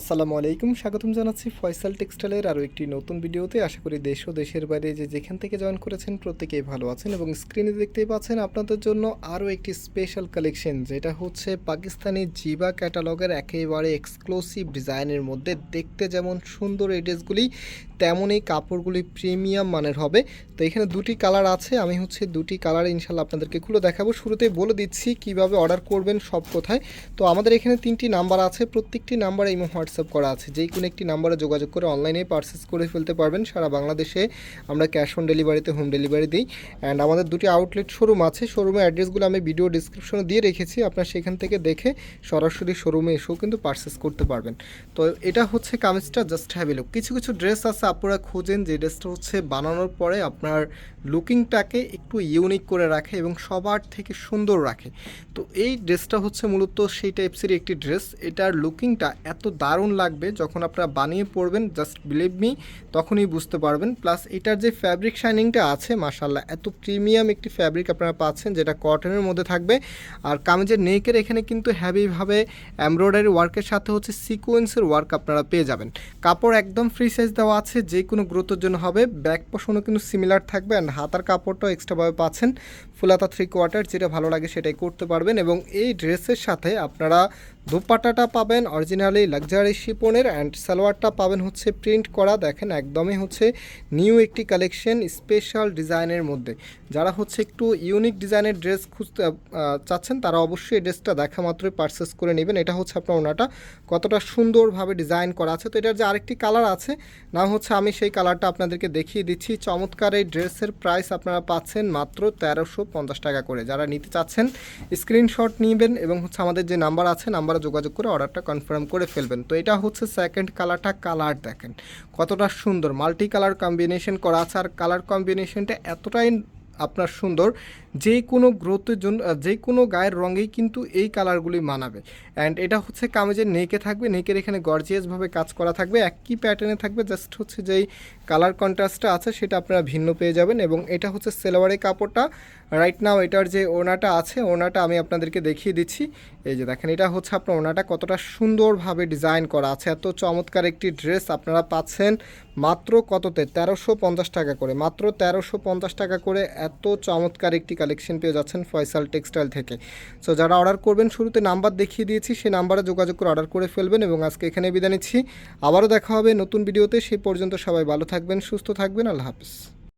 আসসালামু আলাইকুম, স্বাগতম জানাচ্ছি ফয়সাল টেক্সটাইলের আরও একটি নতুন ভিডিওতে। আশা করি দেশ ও দেশের বাইরে যে যেখান থেকে জয়েন করেছেন প্রত্যেকেই ভালো আছেন এবং স্ক্রিনে দেখতেই পাচ্ছেন আপনাদের জন্য আরও একটি স্পেশাল কালেকশন যেটা হচ্ছে পাকিস্তানি জিবা ক্যাটালগের একেবারে এক্সক্লুসিভ ডিজাইনের মধ্যে। দেখতে যেমন সুন্দর এই ড্রেসগুলি, তেমনই কাপড়গুলি প্রিমিয়াম মানের হবে। তো এখানে দুটি কালার আছে, আমি হচ্ছে দুটি কালার ইনশাল্লাহ আপনাদেরকে খুলে দেখাবো। শুরুতেই বলে দিচ্ছি কীভাবে অর্ডার করবেন সব কোথায়। তো আমাদের এখানে তিনটি নাম্বার আছে, প্রত্যেকটি নাম্বারে এই হোয়াটসঅ্যাপ করা আছে। যেই কোনো একটি নাম্বারে যোগাযোগ করে অনলাইনে পারচেস করে ফেলতে পারবেন। সারা বাংলাদেশে আমরা ক্যাশ অন ডেলিভারিতে, হোম ডেলিভারি দিই। অ্যান্ড আমাদের দুটি আউটলেট শোরুম আছে। শোরুমের অ্যাড্রেসগুলো আমি ভিডিও ডিসক্রিপশনে দিয়ে রেখেছি। আপনার সেখান থেকে দেখে সরাসরি শোরুমে এসেও কিন্তু পারচেস করতে পারবেন। তো এটা হচ্ছে কামিজটা, জাস্ট হ্যাভ লুক। কিছু কিছু ড্রেস আছে আপনারা খোঁজেন। যে ড্রেসটা হচ্ছে বানানোর পরে আপনার লুকিংটাকে একটু ইউনিক করে রাখে এবং সবার থেকে সুন্দর রাখে। তো এই ড্রেসটা হচ্ছে মূলত সেই টাইপসেরই একটি ড্রেস। এটার লুকিংটা এত দারুণ লাগবে। যখন আপনারা বানিয়ে পড়বেন জাস্ট বিলিভ মি তখনই বুঝতে পারবেন। প্লাস এটার যে ফ্যাব্রিক শাইনিংটা আছে মাসাল্লাহ এত প্রিমিয়াম একটি ফ্যাব্রিক আপনারা পাচ্ছেন, যেটা কটনের মধ্যে থাকবে। আর কামিজের নেকের এখানে কিন্তু হ্যাভিভাবে এমব্রয়ডারি ওয়ার্কের সাথে হচ্ছে সিকোয়েন্সের ওয়ার্ক আপনারা পেয়ে যাবেন। কাপড় একদম ফ্রি সাইজ দেওয়া আছে, যে কোনো গুরুত্বের জন্য হবে। ব্যাক পোষণও কিন্তু সিমিলার থাকবে অ্যান্ড হাতার কাপড়টাও এক্সট্রাভাবে পাচ্ছেন। ফুলাতা থ্রি কোয়ার্টার যেটা ভালো লাগে সেটাই করতে পারবেন। এবং এই ড্রেসের সাথে আপনারা দোপাট্টাটা পাবেন অরিজিনালি লাক্সারি শিপনের অ্যান্ড সালোয়ারটা পাবেন হচ্ছে প্রিন্ট করা। দেখেন একদমই হচ্ছে নিউ একটি কালেকশন স্পেশাল ডিজাইনের মধ্যে। যারা হচ্ছে একটু ইউনিক ডিজাইনের ড্রেস খুঁজতে চাচ্ছেন, তারা অবশ্যই এই ড্রেসটা দেখা মাত্রই পারচেস করে নেবেন। এটা হচ্ছে আপনার ওনাটা কতটা সুন্দরভাবে ডিজাইন করা আছে। তো এটার যে আরেকটি কালার আছে না হচ্ছে আমি সেই কালারটা আপনাদেরকে দেখিয়ে দিচ্ছি। চমৎকার এই ড্রেসের প্রাইস আপনারা পাচ্ছেন মাত্র তেরোশো পঞ্চাশ টাকা করে। যারা নিতে চাচ্ছেন স্ক্রিনশট নেবেন এবং হচ্ছে আমাদের যে নাম্বার আছে নাম্বারে যোগাযোগ করে অর্ডারটা কনফার্ম করে ফেলবেন। তো এটা হচ্ছে সেকেন্ড কালারটা কালার দেখেন। কতটা সুন্দর। মাল্টি কালার কম্বিনেশন করা আছে আর কালার কম্বিনেশনটা এতটাই আপনার সুন্দর, যে কোনো গ্রোথের জন্য যে কোনো গায়ের রঙেই কিন্তু এই কালারগুলি মানাবে। অ্যান্ড এটা হচ্ছে কামেজের নেকে থাকবে, নেকের এখানে গর্জিয়াসভাবে কাজ করা থাকবে, একই প্যাটার্নে থাকবে জাস্ট হচ্ছে যেই কালার কন্ট্রাস্টটা আছে সেটা আপনারা ভিন্ন পেয়ে যাবেন এবং এটা হচ্ছে সেলোয়ারের কাপড়টা। রাইট নাও এটার যে ওনাটা আছে ওনাটা আমি আপনাদেরকে দেখিয়ে দিচ্ছি। এই যে দেখেন, এটা হচ্ছে আপনার ওনাটা কতটা সুন্দরভাবে ডিজাইন করা আছে। এত চমৎকার একটি ড্রেস আপনারা পাচ্ছেন। মাত্র কততে? তেরোশো পঞ্চাশ টাকা করে। মাত্র তেরোশো পঞ্চাশ টাকা করে এত চমৎকার একটি কালেকশন পেয়ে যাচ্ছেন ফয়সাল টেক্সটাইল থেকে। সো যারা অর্ডার করবেন, শুরুতে নাম্বার দেখিয়ে দিয়েছি, সেই নাম্বারে যোগাযোগ করে অর্ডার করে ফেলবেন এবং আজকে এখানে বিদায় নিচ্ছি। আবারও দেখা হবে নতুন ভিডিওতে সেই পর্যন্ত সবাই ভালো থাকবেন, সুস্থ থাকবেন। আল্লাহ হাফিজ।